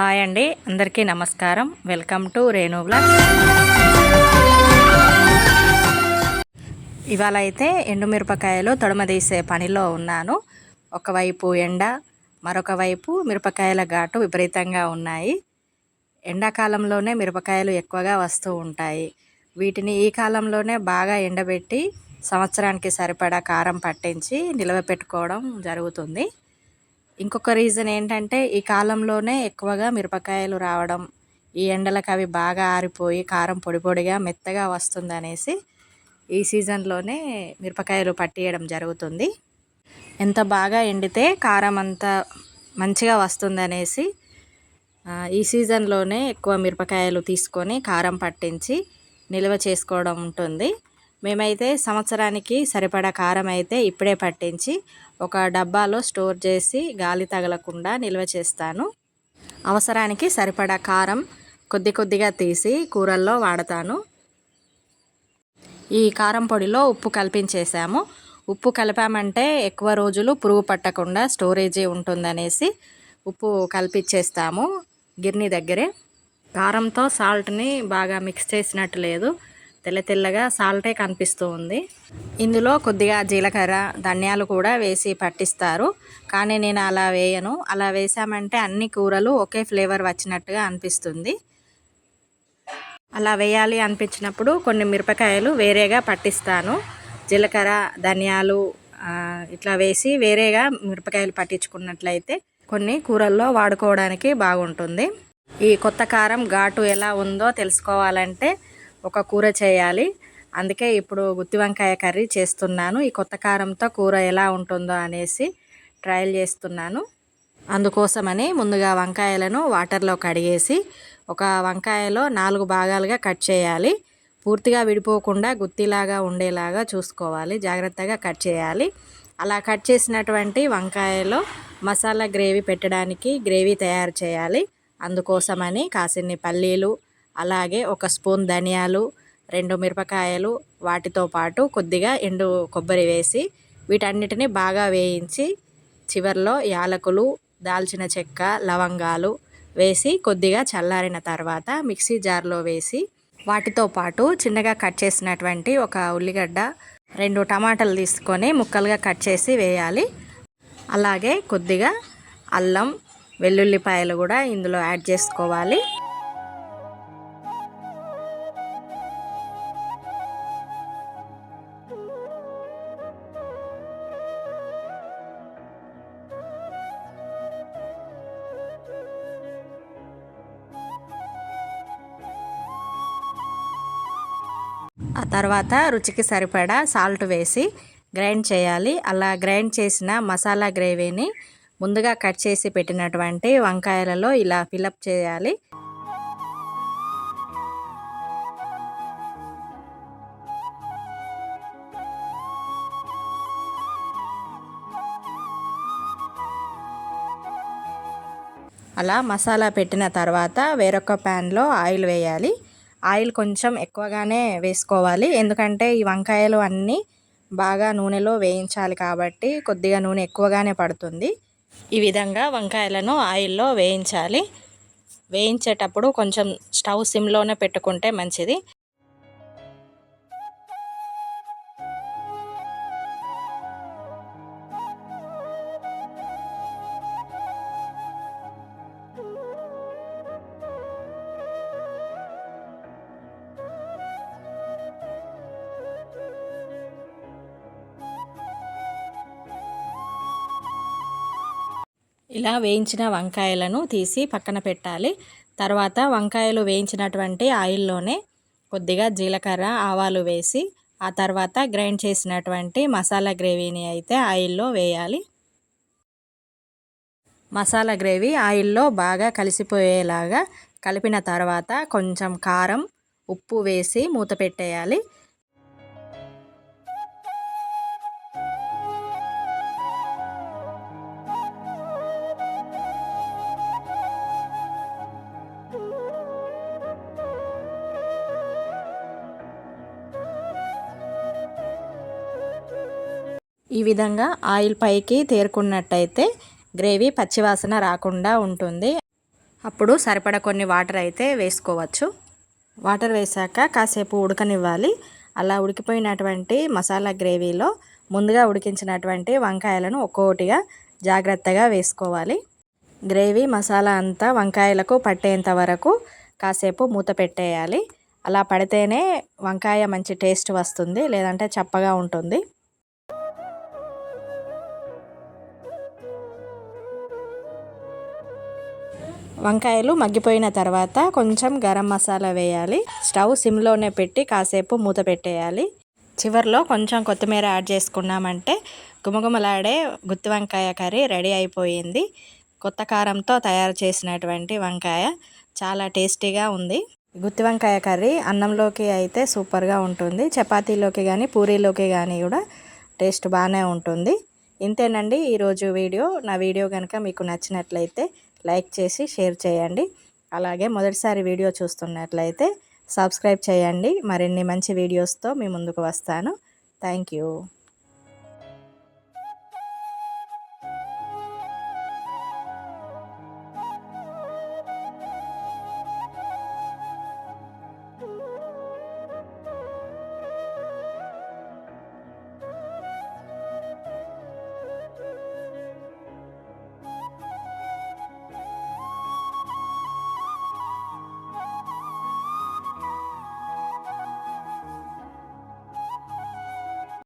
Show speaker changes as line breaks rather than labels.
Hi అండి. అందరికీ నమస్కారం. వెల్కమ్ టు రేణు బ్లాగ్ ఇవాళ అయితే ఎండుమిరపకాయలు తొడమదీసే పనిలో ఉన్నాను. ఒకవైపు ఎండ మరొక వైపు మిరపకాయల ఘాటు విపరీతంగా ఉన్నాయి. ఎండాకాలంలోనే మిరపకాయలు ఎక్కువగా వస్తూ ఉంటాయి. వీటిని ఈ కాలంలోనే బాగా ఎండబెట్టి సంవత్సరానికి సరిపడా కారం పట్టించి నిల్వ పెట్టుకోవడం జరుగుతుంది. ఇంకొక రీజన్ ఏంటంటే ఈ కాలంలోనే ఎక్కువగా మిరపకాయలు రావడం ఈ ఎండలకు అవి బాగా ఆరిపోయి కారం పొడి పొడిగా మెత్తగా వస్తుందనేసి ఈ సీజన్లోనే మిరపకాయలు పట్టియడం జరుగుతుంది. ఎంత బాగా ఎండితే కారం అంత మంచిగా వస్తుందనేసి ఈ సీజన్లోనే ఎక్కువ మిరపకాయలు తీసుకొని కారం పట్టించి నిల్వ చేసుకోవడం ఉంటుంది. మేమైతే సంవత్సరానికి సరిపడా కారం అయితే ఇప్పుడే పట్టించి ఒక డబ్బాలో స్టోర్ చేసి గాలి తగలకుండా నిల్వ చేస్తాను. అవసరానికి సరిపడా కారం కొద్ది కొద్దిగా తీసి కూరల్లో వాడతాను. ఈ కారం పొడిలో ఉప్పు కల్పించేసాము ఉప్పు కలిపామంటే ఎక్కువ రోజులు పురుగు పట్టకుండా స్టోరేజీ ఉంటుందనేసి ఉప్పు కలిపించేస్తాము గిర్ని దగ్గరే. కారంతో సాల్ట్ని బాగా మిక్స్ చేసినట్టు లేదు. తెల్ల తెల్లగా సాల్టే కనిపిస్తూ ఉంది. ఇందులో కొద్దిగా జీలకర్ర ధనియాలు కూడా వేసి పట్టిస్తారు. కానీ నేను అలా వేయను. అలా వేసామంటే అన్ని కూరలు ఒకే ఫ్లేవర్ వచ్చినట్టుగా అనిపిస్తుంది. అలా వేయాలి అనిపించినప్పుడు కొన్ని మిరపకాయలు వేరేగా పట్టిస్తాను. జీలకర్ర ధనియాలు ఇట్లా వేసి వేరేగా మిరపకాయలు పట్టించుకున్నట్లయితే కొన్ని కూరల్లో వాడుకోవడానికి బాగుంటుంది. ఈ కొత్త కారం ఘాటు ఎలా ఉందో తెలుసుకోవాలంటే ఒక కూర చేయాలి. అందుకే ఇప్పుడు గుత్తి వంకాయ కర్రీ చేస్తున్నాను. ఈ కొత్త కారంతో కూర ఎలా ఉంటుందో అనేసి ట్రయల్ చేస్తున్నాను. అందుకోసమని ముందుగా వంకాయలను వాటర్లో కడిగేసి ఒక వంకాయలో నాలుగు భాగాలుగా కట్ చేయాలి. పూర్తిగా విడిపోకుండా గుత్తిలాగా ఉండేలాగా చూసుకోవాలి. జాగ్రత్తగా కట్ చేయాలి. అలా కట్ చేసినటువంటి వంకాయలో మసాలా గ్రేవీ పెట్టడానికి గ్రేవీ తయారు చేయాలి. అందుకోసమని కాసిన్ని పల్లీలు అలాగే ఒక స్పూన్ ధనియాలు రెండు మిరపకాయలు వాటితో పాటు కొద్దిగా ఎండు కొబ్బరి వేసి వీటన్నిటిని బాగా వేయించి చివరిలో యాలకులు దాల్చిన చెక్క లవంగాలు వేసి కొద్దిగా చల్లారిన తర్వాత మిక్సీ జార్లో వేసి వాటితో పాటు చిన్నగా కట్ చేసినటువంటి ఒక ఉల్లిగడ్డ రెండు టమాటాలు తీసుకొని ముక్కలుగా కట్ చేసి వేయాలి. అలాగే కొద్దిగా అల్లం వెల్లుల్లిపాయలు కూడా ఇందులో యాడ్ చేసుకోవాలి. ఆ తర్వాత రుచికి సరిపడా సాల్ట్ వేసి గ్రైండ్ చేయాలి. అలా గ్రైండ్ చేసిన మసాలా గ్రేవీని ముందుగా కట్ చేసి పెట్టినటువంటి వంకాయలలో ఇలా ఫిలప్ చేయాలి. అలా మసాలా పెట్టిన తర్వాత వేరొక ప్యాన్లో ఆయిల్ వేయాలి. ఆయిల్ కొంచెం ఎక్కువగానే వేసుకోవాలి. ఎందుకంటే ఈ వంకాయలు అన్నీ బాగా నూనెలో వేయించాలి కాబట్టి కొద్దిగా నూనె ఎక్కువగానే పడుతుంది. ఈ విధంగా వంకాయలను ఆయిల్లో వేయించాలి. వేయించేటప్పుడు కొంచెం స్టవ్ సిమ్లోనే పెట్టుకుంటే మంచిది. ఇలా వేయించిన వంకాయలను తీసి పక్కన పెట్టాలి. తర్వాత వంకాయలు వేయించినటువంటి ఆయిల్లోనే కొద్దిగా జీలకర్ర ఆవాలు వేసి ఆ తర్వాత గ్రైండ్ చేసినటువంటి మసాలా గ్రేవీని అయితే ఆయిల్లో వేయాలి. మసాలా గ్రేవీ ఆయిల్లో బాగా కలిసిపోయేలాగా కలిపిన తర్వాత కొంచెం కారం ఉప్పు వేసి మూత పెట్టేయాలి. ఈ విధంగా ఆయిల్ పైకి తేరుకున్నట్టయితే గ్రేవీ పచ్చివాసన రాకుండా ఉంటుంది. అప్పుడు సరిపడ కొన్ని వాటర్ అయితే వేసుకోవచ్చు. వాటర్ వేసాక కాసేపు ఉడకనివ్వాలి. అలా ఉడికిపోయినటువంటి మసాలా గ్రేవీలో ముందుగా ఉడికించినటువంటి వంకాయలను ఒక్కొక్కటిగా జాగ్రత్తగా వేసుకోవాలి. గ్రేవీ మసాలా అంతా వంకాయలకు పట్టేంత వరకు కాసేపు మూత పెట్టేయాలి. అలా పడితేనే వంకాయ మంచి టేస్ట్ వస్తుంది లేదంటే చప్పగా ఉంటుంది. వంకాయలు మగ్గిపోయిన తర్వాత కొంచెం గరం మసాలా వేయాలి. స్టవ్ సిమ్లోనే పెట్టి కాసేపు మూత పెట్టేయాలి. చివరిలో కొంచెం కొత్తిమీర యాడ్ చేసుకున్నామంటే గుమగుమలాడే గుత్తి వంకాయ కర్రీ రెడీ అయిపోయింది. కొత్త కారంతో తయారు చేసినటువంటి వంకాయ చాలా టేస్టీగా ఉంది. గుత్తి వంకాయ కర్రీ అన్నంలోకి అయితే సూపర్గా ఉంటుంది. చపాతీలోకి కానీ పూరీలోకి కానీ కూడా టేస్ట్ బాగానే ఉంటుంది. ఇంతేనండి ఈరోజు వీడియో. నా వీడియో కనుక మీకు నచ్చినట్లయితే లైక్ చేసి షేర్ చేయండి. అలాగే మొదటిసారి వీడియో చూస్తున్నట్లయితే సబ్స్క్రైబ్ చేయండి. మరిన్ని మంచి వీడియోస్తో మీ ముందుకు వస్తాను. Thank you.